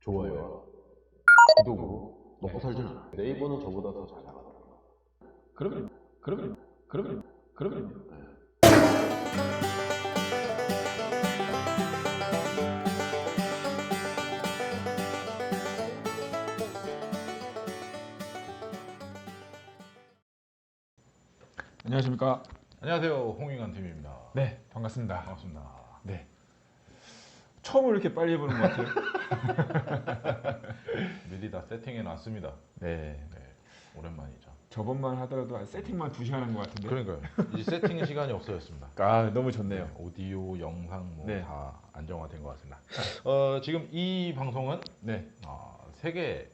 좋아요, 구독으로 먹고 살진 않아요. 네이버는 저보다 더 잘 나가더라고요. 그러면 그러면 그러면 그러면 안녕하십니까? 안녕하세요 홍익환 팀입니다. 네 반갑습니다. 반갑습니다. 네 처음으로 이렇게 빨리 해보는 것 같아요. 미리 다 세팅해 놨습니다. 네 네, 오랜만이죠. 저번만 하더라도 세팅만 두 시간 한 것 같은데. 그러니까요. 이제 세팅 시간이 없어졌습니다. 아 너무 좋네요. 네, 오디오, 영상 뭐 네. 다 안정화된 것 같습니다. 어, 지금 이 방송은 네 어, 세개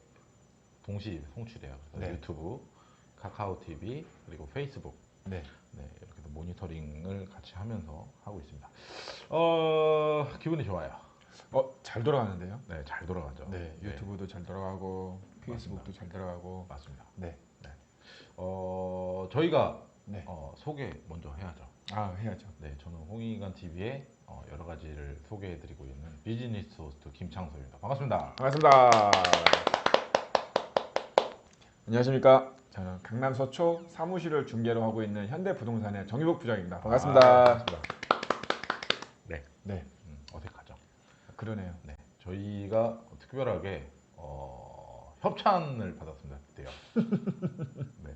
동시 송출해요. 그래서 네. 유튜브, 카카오 TV 그리고 페이스북 네. 네, 모니터링을 같이 하면서 하고 있습니다. 어, 기분이 좋아요. 어 잘 돌아가는데요. 네, 잘 돌아가죠. 네 유튜브도 잘 돌아가고 페이스북도 잘 돌아가고. 맞습니다. 네. 어, 저희가 네. 어, 소개 먼저 해야죠. 아 해야죠. 네, 저는 홍익관 TV의 어, 여러 가지를 소개해드리고 있는 비즈니스 호스트 김창소입니다. 반갑습니다. 반갑습니다. 안녕하십니까. 저는 강남 서초 사무실을 중개로 하고 있는 현대부동산의 정유복 부장입니다. 반갑습니다. 아, 반갑습니다. 네, 네, 음, 어색하죠. 그러네요. 네, 저희가 특별하게 어, 협찬을 받았습니다. 그때요. 네,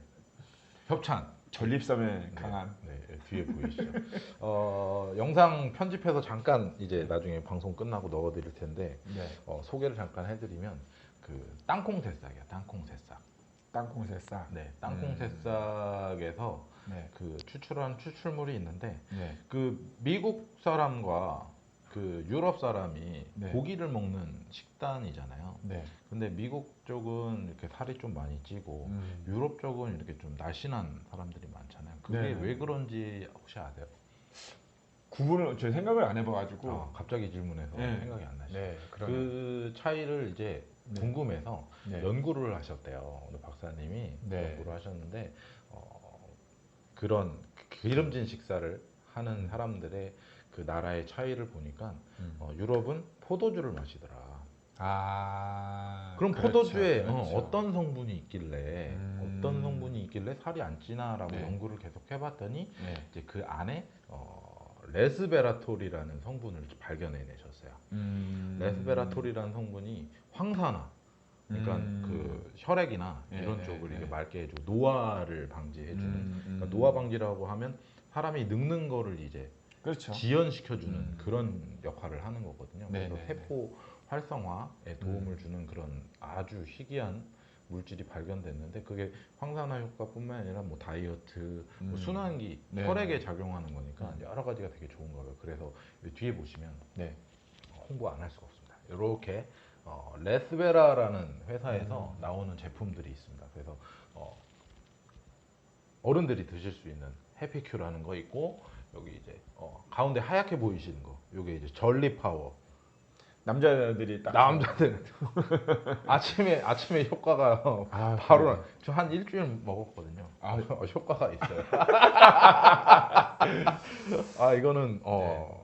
협찬. 전립선에 네, 강한. 네, 네, 뒤에 보이시죠? 어, 영상 편집해서 잠깐 이제 나중에 방송 끝나고 넣어드릴 텐데 네. 어, 소개를 잠깐 해드리면 그 땅콩 새싹이야, 땅콩 새싹. 땅콩 새싹. 네, 땅콩 음. 새싹에서 네. 그 추출한 추출물이 있는데 네. 그 미국 사람과 그 유럽 사람이 네. 고기를 먹는 식단이잖아요. 네. 근데 미국 쪽은 이렇게 살이 좀 많이 찌고 음. 유럽 쪽은 이렇게 좀 날씬한 사람들이 많잖아요. 그게 네. 왜 그런지 혹시 아세요? 구분을 제 생각을 안 해봐가지고. 아, 갑자기 질문해서 네. 생각이 안 나시죠? 네. 그 차이를 이제 네. 궁금해서 네. 연구를 하셨대요. 오늘 박사님이 네. 연구를 하셨는데 어, 그런 기름진 식사를 하는 사람들의 그 나라의 차이를 보니까 음. 어, 유럽은 포도주를 마시더라. 아. 그럼 그렇죠, 포도주에 그렇죠. 어, 떤 성분이 있길래 음. 어떤 성분이 있길래 살이 안 찌나라고 네. 연구를 계속 해봤더니 네. 이제 그 안에 어, 레스베라톨이라는 성분을 발견해내셨어요. 음. 레스베라톨이라는 성분이 황산화, 그러니까 음. 그 혈액이나 네, 이런 네, 쪽을 네. 이게 맑게 해주고 노화를 방지해주는 음, 음. 그러니까 노화 방지라고 하면 사람이 늙는 거를 이제 그렇죠. 지연시켜주는 음. 그런 역할을 하는 거거든요. 네, 그래서 네, 음. 세포 활성화에 도움을 주는 그런 아주 희귀한 물질이 발견됐는데 그게 황산화 효과뿐만 아니라 뭐 다이어트, 뭐 음. 순환기, 네. 혈액에 작용하는 거니까 음. 여러 가지가 되게 좋은 거예요. 그래서 뒤에 보시면 네. 홍보 안 할 수가 없습니다. 이렇게 어, 레스베라라는 회사에서 음. 나오는 제품들이 있습니다. 그래서 어, 어른들이 드실 수 있는 해피큐라는 거 있고 여기 이제 어, 가운데 하얗게 보이시는 거, 이게 이제 전리 파워. 남자들이 딱. 남자들 아침에 아침에 효과가 어, 아, 바로 그래요? 나- 저한 일주일 먹었거든요. 아. 어, 효과가 있어요. 아 이거는 어,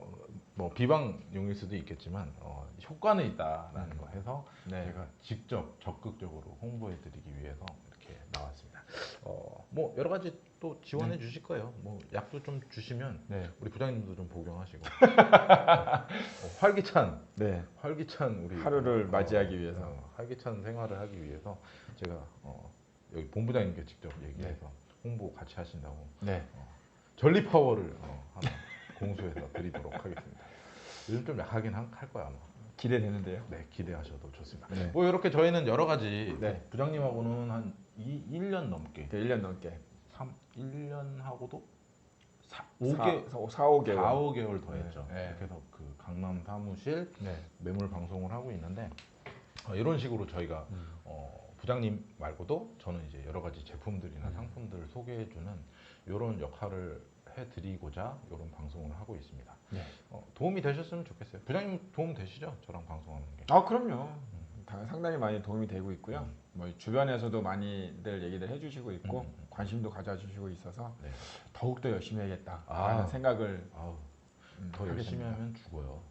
뭐 비방용일 수도 있겠지만 어, 효과는 있다라는 거 해서 네. 제가 직접 적극적으로 홍보해드리기 위해서 이렇게 나왔습니다. 어, 뭐 여러 가지 또 지원해 주실 거예요. 뭐 약도 좀 주시면 네. 우리 부장님도 좀 복용하시고 어, 활기찬 네. 활기찬 우리 하루를 맞이하기 위해서. 어, 활기찬 생활을 하기 위해서 제가 어, 여기 본부장님께 직접 얘기해서 네. 홍보 같이 하신다고 네. 전리 파워를 어, 하나 공수해서 드리도록 하겠습니다. 요즘 좀 약하긴 한- 할 거야 아마. 기대되는데요. 네 기대하셔도 좋습니다. 네. 뭐 이렇게 저희는 여러 가지 네. 부장님하고는 한 2, 1년 넘게 1년 넘게. 3, 1년하고도 4, 5개 5개 4, 5개월. 4, 5개월 더 했죠. 네. 네. 그래서 그 강남 사무실 네. 매물 방송을 하고 있는데 어, 이런 식으로 저희가 음. 어, 부장님 말고도 저는 이제 여러 가지 제품들이나 음. 상품들을 소개해주는 이런 역할을 해 드리고자 이런 방송을 하고 있습니다. 네. 어, 도움이 되셨으면 좋겠어요. 부장님 도움 되시죠? 저랑 방송하는 게. 아 그럼요. 다- 상당히 많이 도움이 되고 있고요. 음. 뭐 주변에서도 많이들 얘기들 해주시고 있고 음, 음. 관심도 가져주시고 있어서 네. 더욱 더 열심히 해야겠다라는 아. 생각을 아우, 음, 더 열심히 됩니다. 하면 죽어요.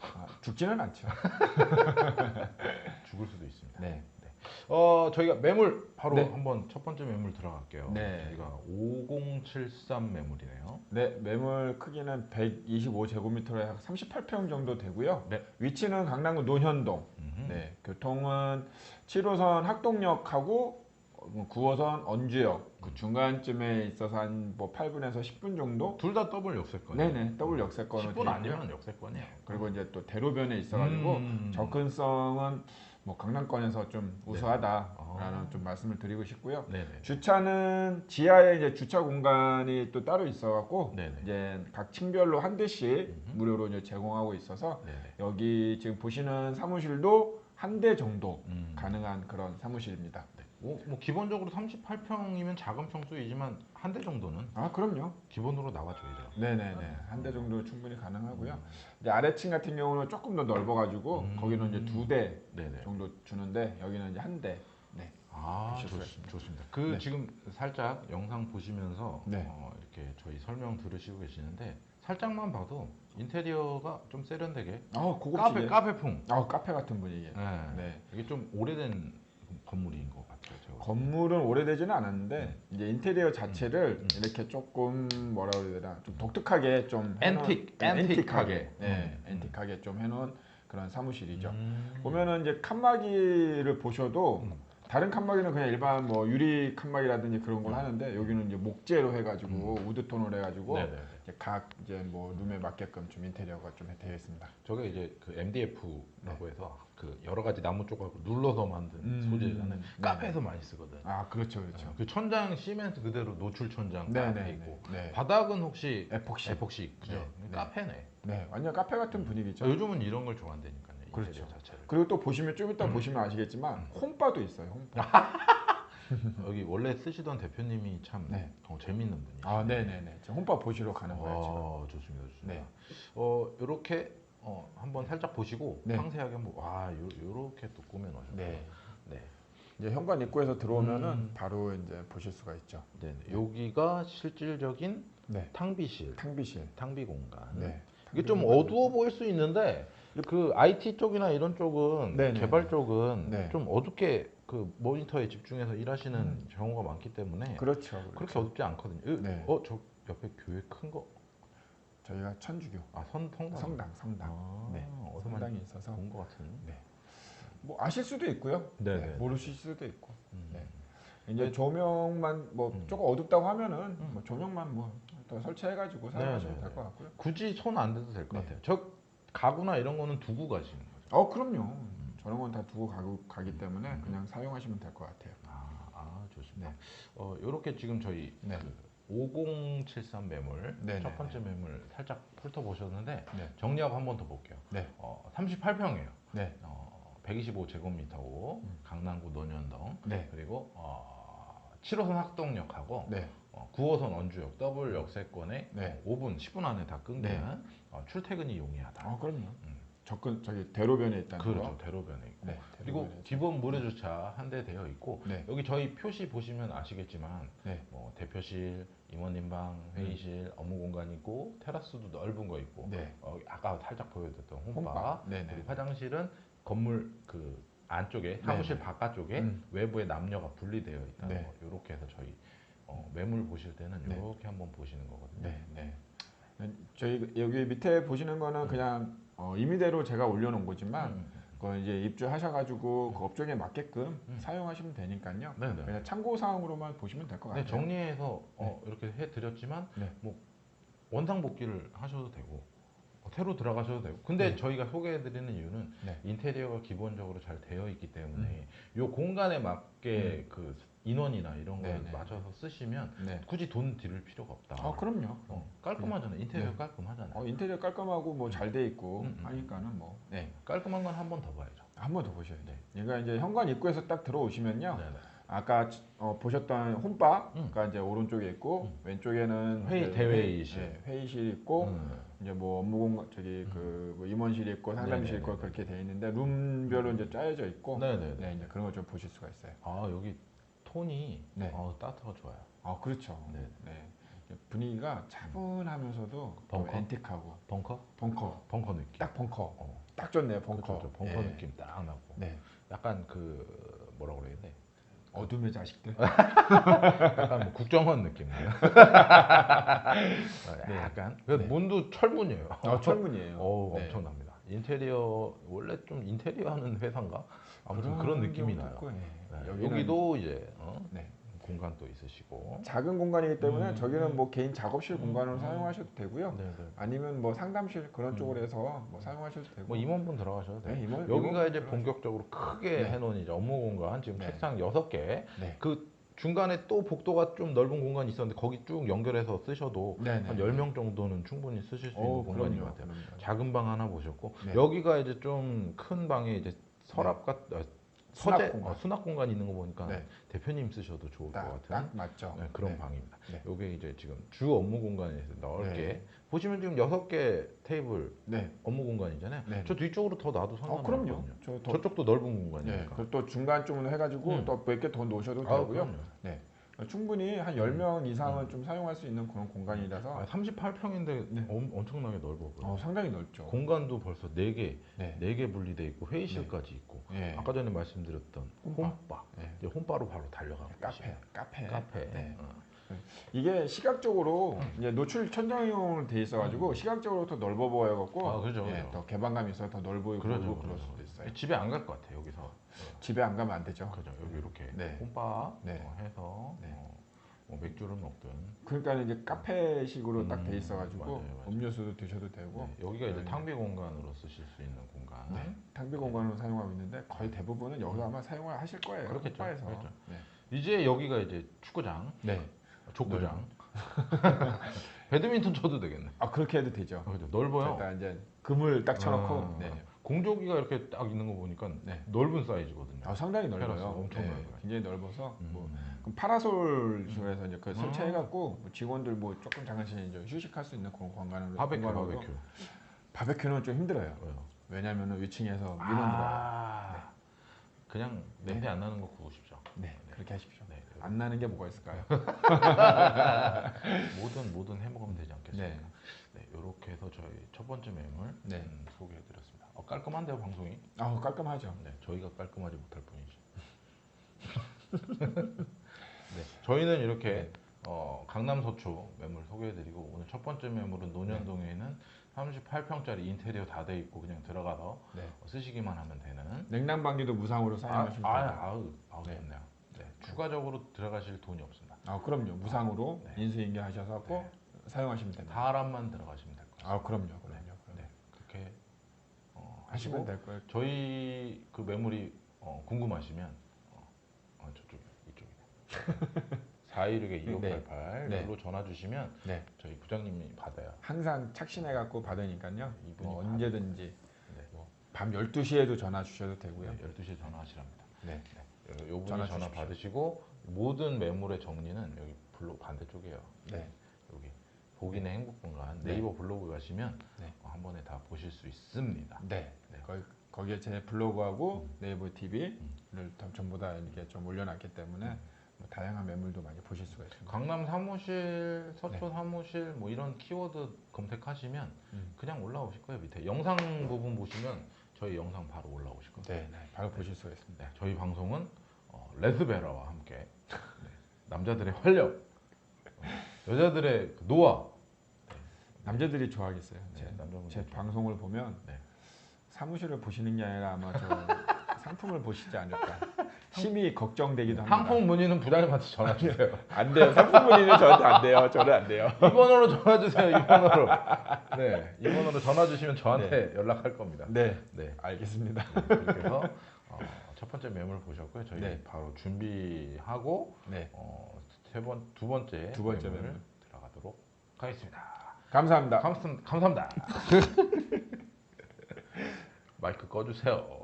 아, 죽지는 않죠. 죽을 수도 있습니다. 네. 어 저희가 매물 바로 네. 한번 첫 번째 매물 들어갈게요. 네. 저희가 5073 매물이네요. 네, 매물 크기는 125제곱미터에 약 38평 정도 되고요. 네. 위치는 강남구 논현동. 음흠. 네, 교통은 7호선 학동역하고 9호선 언주역 그 중간쯤에 있어서 한뭐 8분에서 10분 정도. 둘 다 더블 역세권. 네네, 더블 역세권으로 10분 돼 있고요. 아니면 역세권이에요. 그리고 이제 또 대로변에 있어가지고 음. 접근성은 뭐 강남권에서 좀 네. 우수하다라는 아. 좀 말씀을 드리고 싶고요. 네네. 주차는 지하에 이제 주차 공간이 또 따로 있어갖고 네네. 이제 각 층별로 한 대씩 음흠. 무료로 이제 제공하고 있어서 네네. 여기 지금 보시는 사무실도 한 대 정도 음. 가능한 그런 사무실입니다. 네. 뭐, 뭐 기본적으로 38평이면 작은 평수이지만 한 대 정도는 아 그럼요. 기본으로 나와줘야죠. 네네네 한 대 정도 충분히 가능하고요. 이제 아래층 같은 경우는 조금 더 넓어가지고 음. 거기는 이제 두 대 네네. 정도 주는데 여기는 이제 한 대. 네. 아 보실 수가 좋, 있습니다. 좋습니다. 그 네. 지금 살짝 영상 보시면서 네. 어, 이렇게 저희 설명 들으시고 계시는데 살짝만 봐도 인테리어가 좀 세련되게 아 카페 고급지게. 카페풍. 아 카페 같은 분위기. 네. 네. 이게 좀 오래된 건물인 것. 건물은 오래되지는 않았는데 이제 인테리어 자체를 음. 이렇게 조금 뭐라 그래야 되나 좀 독특하게 좀 앤틱, 좀 앤틱하게. 네, 음. 앤틱하게 좀 해놓은 그런 사무실이죠. 음. 보면은 이제 칸막이를 보셔도 음. 다른 칸막이는 그냥 일반 뭐 유리 칸막이라든지 그런 걸 음. 하는데 여기는 이제 목재로 해가지고 우드톤으로 해가지고 네네. 이제 각 이제 뭐 룸에 맞게끔 좀 인테리어가 좀 되어 있습니다. 저게 이제 그 MDF라고 해서 그 여러 가지 나무 쪽하고 눌러서 만든 네. 음. 소재잖아요. 네. 카페에서 많이 쓰거든. 아 그렇죠, 그렇죠. 그 천장 시멘트 그대로 노출 천장 네, 네, 있고 네. 바닥은 혹시 에폭시. 에폭시 그죠? 네, 네. 카페네. 네, 완전 카페 같은 분위기죠. 저 요즘은 이런 걸 좋아한다니까요. 그렇죠. 자체를. 그리고 또 보시면 좀 이따 음. 보시면 아시겠지만 홈바도 있어요. 홈바. 여기 원래 쓰시던 대표님이 참 네. 어, 재밌는 분이에요. 아, 네, 네, 네. 홈바 보시러 가는 거예요. 지금. 어, 좋습니다, 좋습니다. 네. 어, 이렇게 어, 한번 살짝 보시고 네. 상세하게 한번 와, 요, 요렇게 또 꾸며 놓으셨어요. 네. 네. 이제 현관 입구에서 들어오면은 음. 바로 이제 보실 수가 있죠. 네. 네. 여기가 실질적인 네. 탕비실, 탕비실. 탕비 공간. 네. 이게 좀 어두워 보일 수 있는데 그 IT 쪽이나 이런 쪽은 네네. 개발 쪽은 네. 좀 어둡게 그 모니터에 집중해서 일하시는 경우가 많기 때문에 그렇죠. 그렇게 그렇죠. 어둡지 않거든요. 어, 네. 어, 저 옆에 교회 큰 거, 저희가 천주교 아, 선 성당. 성당, 성당. 아, 네. 성당이 있어서 본것 같은. 뭐 아실 수도 있고요. 네네. 네, 모르실 수도 있고. 음. 네. 이제 조명만 뭐 음. 조금 어둡다고 하면은 음. 뭐 조명만 뭐더 설치해가지고 사용하시면. 될 것 같고요. 굳이 손 안 대도 될것 네. 같아요. 저 가구나 이런 거는 두고 가시는 거죠. 어, 그럼요. 저런 건 다 두고 가고, 가기 때문에 음. 그냥 사용하시면 될 것 같아요. 아, 아 좋습니다. 네. 어, 이렇게 지금 저희 네. 그5073 매물 네네. 첫 번째 매물 살짝 훑어보셨는데 네. 정리하고 한 번 더 볼게요. 네. 어, 38평이에요. 네. 어, 125제곱미터고 음. 강남구 논현동 네. 그리고 어, 7호선 학동역하고 네. 어, 9호선 원주역 더블 역세권에 네. 어, 5분 10분 안에 다 끊기는 네. 어, 출퇴근이 용이하다. 어, 그럼요. 음. 접근 저기 대로변에 있다는 그렇죠 거. 대로변에 있고 네. 그리고 대로변에 기본 무료 주차 한 대 되어 있고 네. 여기 저희 표시 보시면 아시겠지만 네. 뭐 대표실, 임원님 방, 회의실, 업무 공간 있고 테라스도 넓은 거 있고 네. 어, 아까 살짝 보여드렸던 홈바, 홈바. 네네. 그리고 화장실은 건물 그 안쪽에 사무실 바깥쪽에 음. 외부에 남녀가 분리되어 있다는 네. 거 이렇게 해서 저희 어, 매물 보실 때는 네. 이렇게 한번 보시는 거거든요. 네. 네. 저희 여기 밑에 보시는 거는 그냥 어, 임의대로 제가 올려놓은 거지만 음. 그거 이제 입주하셔가지고 그 업종에 맞게끔 음. 사용하시면 되니까요. 네 네. 그냥 참고 사항으로만 보시면 될것 네, 같아요. 정리해서 어, 이렇게 해드렸지만 네. 뭐 원상 복귀를 하셔도 되고 어, 새로 들어가셔도 되고 근데 네. 저희가 소개해드리는 이유는 네. 인테리어가 기본적으로 잘 되어 있기 때문에 이 공간에 맞게 그 인원이나 이런 걸 음. 네네. 맞춰서 쓰시면 네. 굳이 돈 들일 필요가 없다. 아 그럼요. 어, 깔끔하잖아요. 인테리어 네. 깔끔하잖아요. 어, 인테리어 깔끔하고 뭐 잘 돼 있고 음, 음. 하니까는 뭐 네. 깔끔한 건 한 번 더 봐야죠. 한 번 더 보셔야 돼요. 네. 얘가 이제 현관 입구에서 딱 들어오시면요. 네네. 아까 어, 보셨던 홈바가 음. 이제 오른쪽에 있고 음. 왼쪽에는 회의, 대회의실. 네, 회의실 있고 음. 이제 뭐 업무 공간 저기 그 임원실 있고 상담실 있고 네네네네. 그렇게 돼 있는데 룸별로 이제 짜여져 있고 네네네. 네, 이제 그런 걸 좀 보실 수가 있어요. 아 여기 톤이 네. 어, 따뜻하고 좋아요. 아 그렇죠. 네. 네. 분위기가 차분하면서도 또 벙커? 앤틱하고 벙커? 벙커 벙커 느낌. 딱 벙커 어. 딱 좋네요 벙커 그렇죠. 벙커 예. 느낌 딱 나고. 네 약간 그 뭐라 그래야 돼? 어둠의 자식들 약간 뭐 국정원 느낌이에요. 네. 약간 그 네. 문도 철문이에요. 어, 철문이에요 오, 네. 엄청납니다. 인테리어 원래 좀 인테리어 하는 회사인가? 아무튼 그런, 느낌이 나요. 네, 여기도 이제 어? 네. 공간 또 있으시고. 작은 공간이기 때문에 음. 저기는 뭐 개인 작업실 음. 공간으로 음. 사용하셔도 되고요 네, 네. 아니면 뭐 상담실 그런 음. 쪽으로 해서 뭐 사용하셔도 되고 뭐 임원분 들어가셔도 돼요. 네, 임원- 여기가 임원 이제 들어가셔도 본격적으로 크게 네. 해놓은 이제 업무 공간 지금 네. 책상 여섯 개. 네. 그 중간에 또 복도가 좀 넓은 공간이 있었는데 거기 쭉 연결해서 쓰셔도 네, 네. 한 10명 정도는 충분히 쓰실 수 있는 어, 공간인 그럼요, 것 같아요. 작은 방 하나 보셨고 네. 여기가 이제 좀 큰 방에 이제 서랍 같 아, 서재 공간. 어, 수납 공간 있는 거 보니까 네. 대표님 쓰셔도 좋을 것 딱, 같은 딱 맞죠 네, 그런 네. 방입니다. 네. 이게 이제 지금 주 업무 공간에서 넓게 네. 보시면 지금 여섯 개 테이블 네. 업무 공간이잖아요. 네. 저 뒤쪽으로 더 놔도 어, 상관없거든요. 그럼요 저 더, 저쪽도 넓은 네. 공간이니까. 그리고 또 중간쯤으로 해가지고 음. 또몇 개 더 놓으셔도 아, 되고요 그럼요. 충분히 한 10명 이상은 좀 사용할 수 있는 그런 공간이라서 아, 38평인데 네. 엄청나게 넓어 보여요. 어, 상당히 넓죠 공간도 벌써 4개, 네. 4개 분리돼 있고 회의실까지 있고 예. 아까 전에 말씀드렸던 홈바. 홈바, 예. 이제 홈바로 바로 달려가고 카페. 카페 카페. 네. 어. 이게 시각적으로 이제 노출 천장용으로 돼 있어가지고 시각적으로 더 넓어 보여갖고 음. 아, 그죠, 예, 그죠. 더 개방감이 있어서 더 넓어 보이고 그러죠, 그럴 그러죠. 수도 있어요. 집에 안 갈 것 같아 여기서. 집에 안 가면 안 되죠. 그죠 여기 이렇게 네. 홈바 네. 어, 해서 네. 어, 뭐 맥주를 먹든 그러니까 이제 카페식으로 딱돼 음, 있어가지고 맞아요, 맞아요. 음료수도 드셔도 되고 네, 여기가 이제 네. 탕비 공간으로 쓰실 수 있는 공간. 네, 탕비 공간으로 사용하고 있는데 거의 대부분은 여기서 아마 사용을 하실 거예요. 그렇겠죠. 홈바에서. 그렇죠. 네. 이제 여기가 이제 축구장, 네. 족구장, 배드민턴 쳐도 되겠네. 아 그렇게 해도 되죠. 그죠 넓어요. 일단 이제 금을 딱 쳐놓고 아, 네. 공조기가 이렇게 딱 있는 거 보니까 네. 넓은 사이즈거든요. 아, 상당히 테라스 넓어요. 엄청 네, 넓어요. 굉장히 넓어서 음. 뭐 그럼 파라솔에서 이제 그 음. 설치해갖고 뭐 직원들 뭐 조금 잠깐씩 이제 휴식할 수 있는 그런 공간으로 바베큐, 바베큐. 바베큐는 좀 힘들어요. 왜요? 왜냐면은 위층에서 민원 들어요. 아, 그냥 냄새 안 나는 거 구워 싶죠. 네, 그렇게 하십시오. 네. 안 나는 게 뭐가 있을까요? 뭐든 뭐든 해 먹으면 되지 않겠습니까? 네. 네. 이렇게 해서 저희 첫 번째 매물 네. 음, 소개해드렸습니다. 어, 깔끔한데요 방송이? 아 깔끔하죠. 네, 저희가 깔끔하지 못할 뿐이지. 네, 저희는 이렇게 네. 어, 강남 서초 매물 소개해드리고 오늘 첫 번째 매물은 노년동에 있는 38평짜리 인테리어 다 돼 있고 그냥 들어가서 네. 어, 쓰시기만 하면 되는. 냉난방기도 무상으로 아, 사용하시면 아, 돼요. 아우, 아우 네. 좋네요. 네, 추가적으로 들어가실 돈이 없습니다. 아 그럼요. 무상으로 네. 인수인계하셔서 네. 사용하시면 됩니다. 사람만 들어가시면 될 거예요. 아 그럼요, 그럼요. 네, 하시면 하시고 될 거예요. 저희 그 매물이 어, 궁금하시면 어, 어, 저쪽에 이쪽에 416에 2588 네. 로 전화 주시면 네. 저희 부장님이 받아요. 항상 착신해 갖고 받으니까요. 이분이 뭐 언제든지 네. 뭐밤 12시에도 전화 주셔도 되고요. 네, 12시에 전화하시랍니다. 네. 네. 요 분이 전화 전화. 받으시고 모든 매물의 정리는 여기 블로 반대쪽이에요. 네. 여기 복인의 행복 공간 네. 네이버 블로그 가시면 네. 어, 한 번에 다 보실 수 있습니다. 네. 네. 거기, 거기 에 제 블로그하고 음. 네이버 TV를 전부 다 이렇게 좀 올려놨기 때문에 음. 뭐 다양한 매물도 많이 보실 수가 있습니다. 강남 사무실, 서초 네. 사무실 뭐 이런 키워드 검색하시면 음. 그냥 올라오실 거예요 밑에 영상 부분 보시면 저희 영상 바로 올라오실 거예요. 네, 네. 바로 보실 수가 있습니다. 네, 저희 방송은 어, 레스베라와 함께 네, 남자들의 활력, 어, 여자들의 그 노화, 남자들이 좋아하겠어요. 네, 제, 남자분들 제 좋아- 방송을 보면 네. 사무실을 보시는 게 아니라 아마 저 상품을 보시지 않을까. 심히 걱정되기도 합니다. 상품 문의는 부장님한테 전화 주세요. 안 돼요. 상품 문의는 저한테 안 돼요. 저는 안 돼요. 이 번호로 전화 주세요. 이 번호로. 네, 이 번호로 전화 주시면 저한테 연락할 겁니다. 네, 네. 알겠습니다. 네, 그렇게 해서 어, 첫 번째 매물 보셨고요. 저희 네. 바로 준비하고 네, 어, 세번 두 번째 두 번째 매물 매물. 들어가도록 하겠습니다. 감사합니다. 감사, 감사합니다. 마이크 꺼주세요.